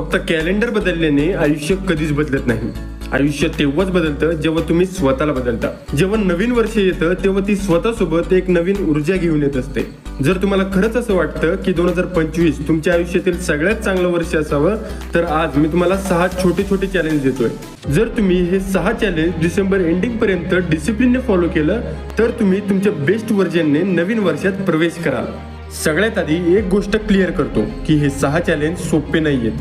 फक्त कॅलेंडर बदलल्याने आयुष्य कधीच बदलत नाही. आयुष्य तेव्हाच बदलतं जेव्हा तुम्ही स्वतःला बदलता. जेव्हा नवीन वर्ष येतं तेव्हा ती स्वतःसोबत एक नवीन ऊर्जा घेऊन येत असते. जर तुम्हाला खरंच असं वाटतं की दोन हजार पंचवीस तुमच्या आयुष्यातील सगळ्यात चांगलं वर्ष असावं तर आज मी तुम्हाला सहा छोटे छोटे चॅलेंज देतोय. जर तुम्ही हे सहा चॅलेंज डिसेंबर एंडिंग पर्यंत डिसिप्लिनने फॉलो केलं तर तुम्ही तुमच्या बेस्ट व्हर्जनने नवीन वर्षात प्रवेश कराल. सगळ्यात आधी एक गोष्ट क्लिअर करतो की हे सहा चॅलेंज सोपे नाहीयेत.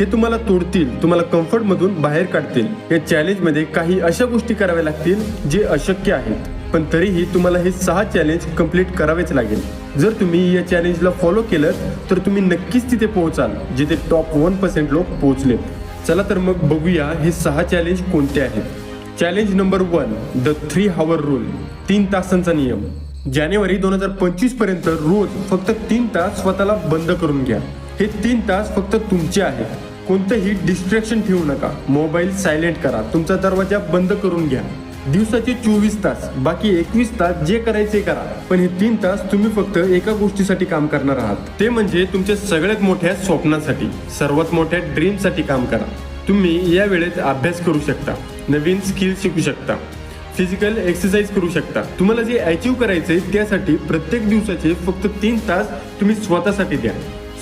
हे तुम्हाला तोडतील तुम्हाला कम्फर्ट मधून बाहेर काढतील. या चॅलेंजमध्ये काही अशा गोष्टी कराव्या लागतील जे अशक्य आहेत. पण तरीही तुम्हाला हे सहा चॅलेंज कंप्लीट करावेच लागेल. जर तुम्ही या चॅलेंजला फॉलो केलं तर तुम्ही नक्कीच तिथे पोहोचाल जिथे टॉप वन पर्सेंट लोक पोहोचलेत चला तर मग बघूया हे सहा चॅलेंज कोणते आहेत. Challenge number one the three hour rule तीन तासांचा नियम. जानेवारी दोन हजार पंचवीसपर्यंत रोज फक्त तीन तास स्वतःला बंद करून घ्या. हे तीन तास फक्त तुमचे आहेत. कोणतंही डिस्ट्रॅक्शन ठेवू नका. मोबाईल सायलेंट करा. तुमचा दरवाजा बंद करून घ्या. दिवसाचे चोवीस तास बाकी एकवीस तास जे करायचे करा. पण हे तीन तास तुम्ही फक्त एका गोष्टीसाठी काम करणार आहात. ते म्हणजे तुमच्या सगळ्यात मोठ्या स्वप्नासाठी सर्वात मोठ्या ड्रीमसाठी काम करा. तुम्ही या वेळेत अभ्यास करू शकता. नवीन स्किल शिकू शकता. फिजिकल एक्सरसाइज करू शकता. तुम्हाला जे अचीव करायचंय त्यासाठी प्रत्येक दिवसाचे फक्त तीन तास तुम्ही स्वतःसाठी द्या.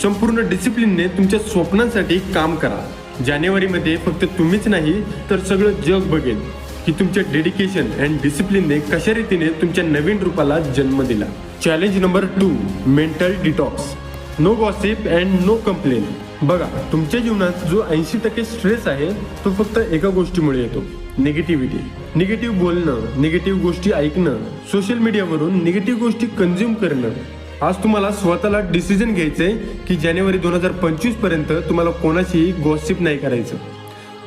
संपूर्ण डिसिप्लिनने तुमच्या स्वप्नांसाठी काम करा. जानेवारीमध्ये फक्त तुम्हीच नाही तर सगळं जग बघेल की तुमच्या डेडिकेशन अँड डिसिप्लिनने कशा रीतीने तुमच्या नवीन रूपाला जन्म दिला. Challenge number two mental detox no gossip and no complain बघा तुमच्या जीवनात जो ऐंशी टक्के स्ट्रेस आहे तो फक्त एका गोष्टीमुळे येतो. निगेटिव्हिटी निगेटिव्ह बोलणं निगेटिव्ह गोष्टी ऐकणं सोशल मीडियावरून निगेटिव्ह गोष्टी कन्झ्युम करणं आज तुम्हाला स्वतःला डिसिजन घ्यायचं आहे की जानेवारी दोन हजार पंचवीसपर्यंत तुम्हाला कोणाशीही गॉसिप नाही करायचं.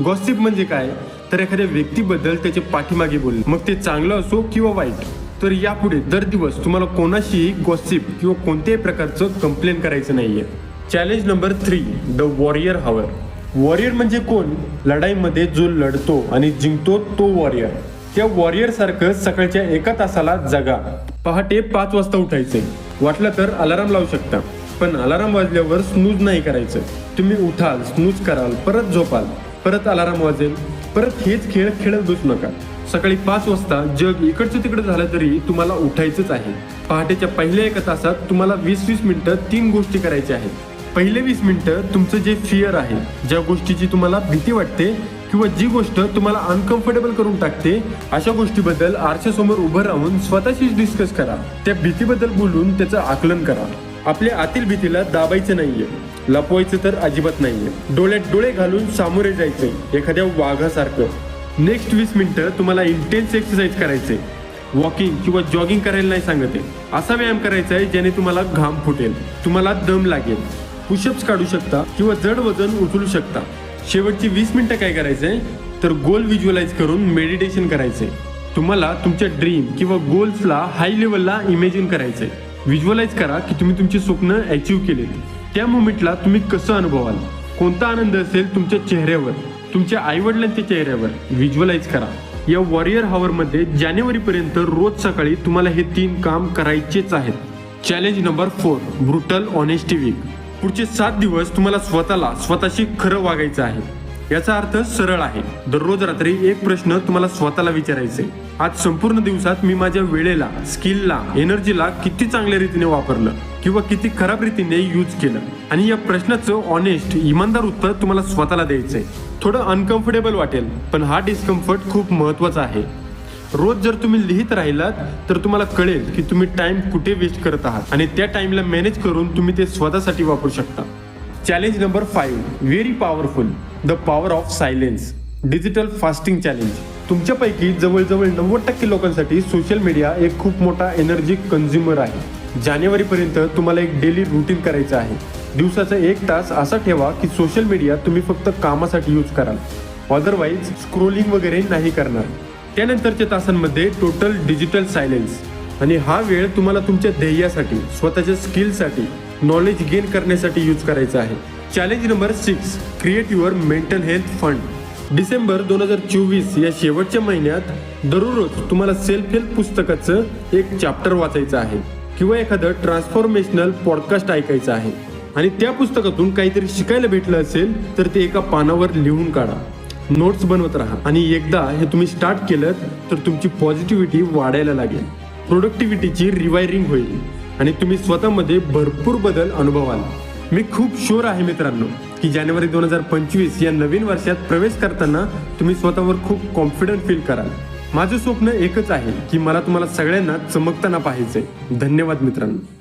गॉसिप म्हणजे काय? तर एखाद्या व्यक्तीबद्दल त्याचे पाठीमागे बोलणे. मग ते चांगलं असो किंवा वाईट. तर यापुढे दर दिवस तुम्हाला कोणाशीही गॉसिप किंवा कोणत्याही प्रकारचं कंप्लेन करायचं नाहीये. Challenge number three the warrior hour warrior म्हणजे कोण? लढाईमध्ये जो लढतो आणि जिंकतो तो वॉरियर त्या वॉरियर सारखं सकाळच्या एका तासाला जगा. पहाटे पाच वाजता उठायचे. वाटलं तर अलाराम लावू शकता पण अलाराम वाजल्यावर स्नूज नाही करायचं. तुम्ही उठाल स्नूज कराल परत झोपाल परत अलाराम वाजेल परत हेच खेळ खेळत बसू नका. सकाळी पाच वाजता जग इकडचं तिकडं झालं तरी तुम्हाला उठायचंच आहे. पहाटेच्या पहिल्या एका तासात तुम्हाला वीस वीस मिनिटं तीन गोष्टी करायच्या आहेत. पहिले वीस मिनिटं तुमचं जे फिअर आहे ज्या गोष्टीची तुम्हाला भीती वाटते किंवा जी गोष्ट तुम्हाला अनकम्फर्टेबल करून टाकते अशा गोष्टीबद्दल आरशासमोर उभं राहून स्वतःशीच डिस्कस करा. त्या भीतीबद्दल बोलून त्याचं आकलन करा. आपल्या आतील भीतीला दाबायचं नाहीये. लपवायचं तर अजिबात नाहीये. डोळ्यात डोळे घालून सामोरे जायचे. एखाद्या वाघासारखं. नेक्स्ट वीस मिनिटं तुम्हाला इंटेन्स एक्सरसाइज करायचे वॉकिंग किंवा जॉगिंग करायला नाही सांगते असा व्यायाम करायचा आहे ज्याने तुम्हाला घाम फुटेल. तुम्हाला दम लागेल. पुशअप्स काढू शकता किंवा जड वजन उचलू शकता. शेवटची वीस मिनटं काय करायचं आहे तर गोल व्हिज्युअलाइज करून मेडिटेशन करायचंय. तुम्हाला तुमच्या ड्रीम किंवा गोल्सला हाय लेवलला इमेजिन करायचंय. व्हिज्युअलाइज करा की तुम्ही तुमची स्वप्न अचीव्ह केलेत. त्या मुमेंटला तुम्ही कसं अनुभवाल? कोणता आनंद असेल तुमच्या चेहऱ्यावर? तुमच्या आईवडिलांच्या चेहऱ्यावर? व्हिज्युअलाइज करा. या वॉरियर हावरमध्ये जानेवारीपर्यंत रोज सकाळी तुम्हाला हे तीन काम करायचेच आहेत. Challenge number four brutal honesty week पुढचे सात दिवस तुम्हाला स्वतःला स्वतःशी खरं वागायचं आहे. याचा अर्थ सरळ आहे. दररोज रात्री एक प्रश्न तुम्हाला स्वतःला विचारायचे. आज संपूर्ण दिवसात मी माझ्या वेळेला स्किलला एनर्जीला किती चांगल्या रीतीने वापरलं किंवा किती खराब रीतीने यूज केलं? आणि या प्रश्नाचं ऑनेस्ट इमानदार उत्तर तुम्हाला स्वतःला द्यायचंय. थोडं अनकम्फर्टेबल वाटेल पण हा डिस्कम्फर्ट खूप महत्त्वाचा आहे. रोज जर तुम्ही लिहित राहिलात तर तुम्हाला कळेल की तुम्ही टाइम कुठे वेस्ट करत आहात. आणि त्या टाइमला मॅनेज करून तुम्ही ते स्वतःसाठी वापरू शकता. Challenge number five very powerful the power of silence digital fasting challenge तुमच्यापैकी जवळजवळ नव्वद टक्के लोकांसाठी सोशल मीडिया एक खूप मोठा एनर्जी कन्झ्युमर आहे. जानेवारीपर्यंत तुम्हाला एक डेली रुटीन करायचं आहे. दिवसाचा एक तास असा ठेवा की सोशल मीडिया तुम्ही फक्त कामासाठी यूज कराल. अदरवाईज स्क्रोलिंग वगैरे नाही करणार. त्यानंतरच्या तासांमध्ये टोटल डिजिटल सायलेन्स आणि हा वेळ तुम्हाला तुमच्या ध्येयासाठी स्वतःच्या स्किलसाठी नॉलेज गेन करण्यासाठी यूज करायचा आहे. Challenge number six create your mental health fund December दोन हजार चोवीस या शेवटच्या महिन्यात दररोज तुम्हाला सेल्फ हेल्प पुस्तकाचं एक चॅप्टर वाचायचं आहे किंवा एखादं ट्रान्सफॉर्मेशनल पॉडकास्ट ऐकायचं आहे. आणि त्या पुस्तकातून काहीतरी शिकायला भेटलं असेल तर ते एका पानावर लिहून काढा. नोट्स बनवत राहा. आणि एकदा हे तुम्ही स्टार्ट केलं तर तुमची पॉझिटिव्हिटी वाढायला लागेल. प्रोडक्टिव्हिटीची रिवायरिंग होईल. आणि तुम्ही स्वतःमध्ये भरपूर बदल अनुभवाल. मी खूप शुअर आहे मित्रांनो की जानेवारी दोन हजार पंचवीस या नवीन वर्षात प्रवेश करताना तुम्ही स्वतःवर खूप कॉन्फिडंट फील कराल. माझं स्वप्न एकच आहे की मला तुम्हाला सगळ्यांना चमकताना पाहायचंय. धन्यवाद मित्रांनो.